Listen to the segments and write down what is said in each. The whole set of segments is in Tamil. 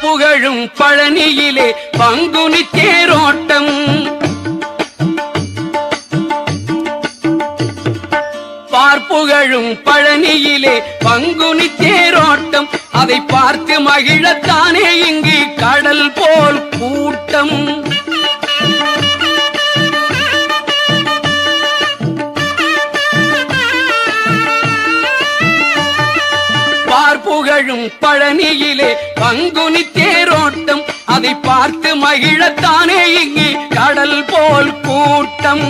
புகழும் பழனியிலே பங்குனி தேரோட்டம் பார்ப்புகழும் பழனியிலே பங்குனி தேரோட்டம் அதை பார்த்து மகிழத்தானே இங்கு கடல் போல் கூட்டம். புகழும் பழனியிலே பங்குனி தேரோட்டம் அதை பார்த்து மகிழத்தானே இங்கே கடல் போல் கூட்டம்.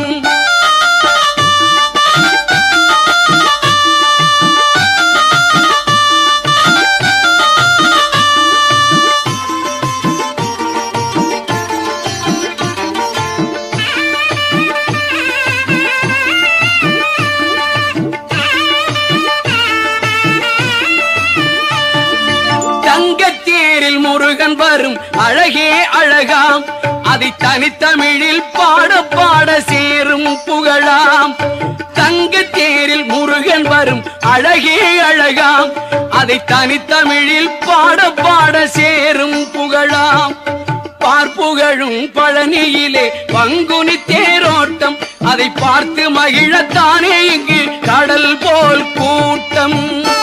முருகன் வரும் அழகே அழகாம். அதை தனித்தமிழில் பாட பாட சேரும் புகழாம். தங்க தேரில் முருகன் வரும் அழகே அழகாம். அதை தனித்தமிழில் பாட பாட சேரும் புகழாம். பார்ப்புகழும் பழனியிலே பங்குனி தேரோட்டம். அதை பார்த்து மகிழத்தானே இங்கு கடல் போல் கூட்டம்.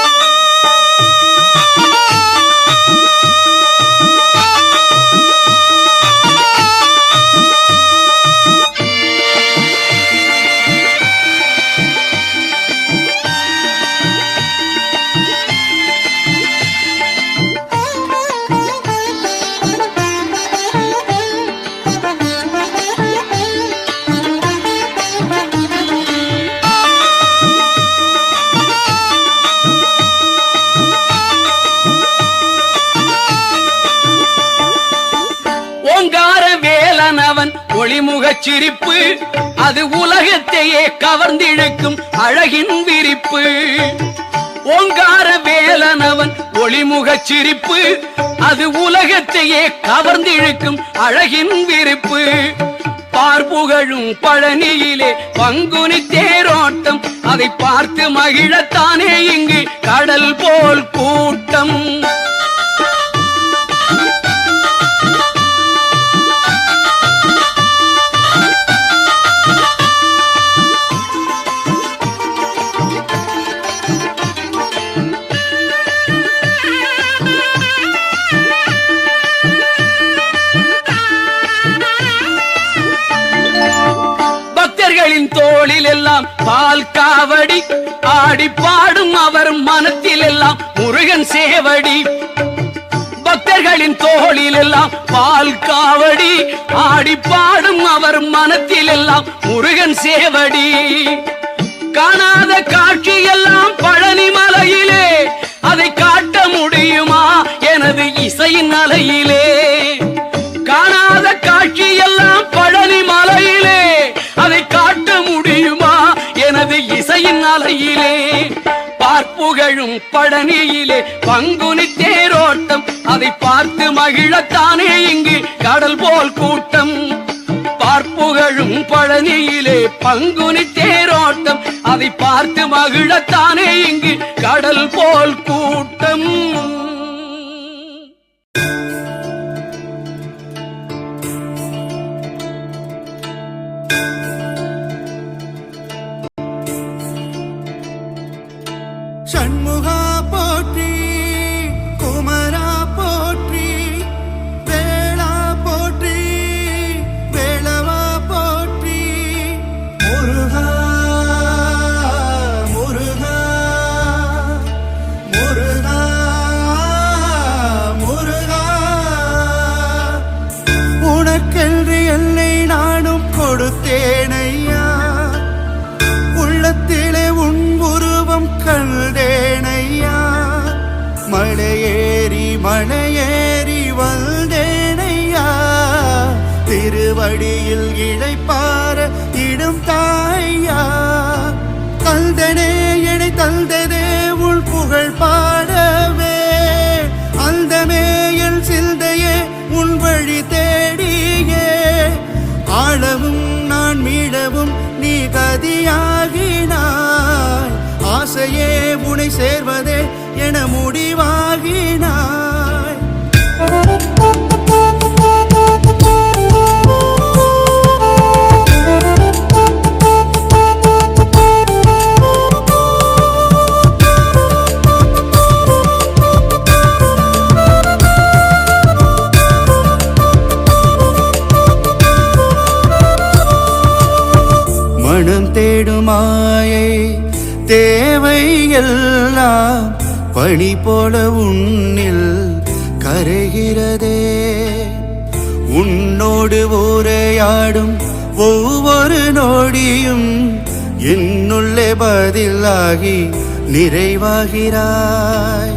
ஒளிமுகச் சிரிப்பு அது உலகத்தையே கவர்ந்திழுக்கும் அழகின் விரிப்பு. ஓங்கார வேலனவன் ஒளிமுகச் சிரிப்பு அது உலகத்தையே கவர்ந்திழுக்கும் அழகின் விரிப்பு. பார்ப்புகழும் பழனியிலே பங்குனி தேரோட்டம் அதை பார்த்து மகிழத்தானே இங்கு கடல் போல் கூட்டம். பக்தர்களின் தோளில் எல்லாம் பால் காவடி. ஆடி பாடும் அவர் மனத்தில் எல்லாம் முருகன் சேவடி. பக்தர்களின் தோளில் எல்லாம் பால் காவடி. ஆடி பாடும் அவர் மனத்தில் எல்லாம் முருகன் சேவடி. காணாத காட்சி எல்லாம் பழனி மலையிலே அதை காட்ட முடியுமா? எனது இசையின் அலையிலே. இசையின் அலையிலே பார்ப்புகழும் பழனியிலே பங்குனி தேரோட்டம் அதை பார்த்து மகிழத்தானே இங்கு கடல் போல் கூட்டம். பார்ப்புகழும் பழனியிலே பங்குனி தேரோட்டம் அதை பார்த்து மகிழத்தானே இங்கு கடல் போல் கூட்டம். கொடுத்தேனையா? உள்ளத்திலே உன் உருவம் கண்டேனையா மலையேறி மலையேறி வந்தேனையா? திருவடியில் இழைப்பா தேடும் தேவை எல்லாம் பணி போல உன்னில் கரைகிறதே. உன்னோடு ஊரையாடும் ஒவ்வொரு நொடியும் என்னுள்ளே பதிலாகி நிறைவாகிறாய்.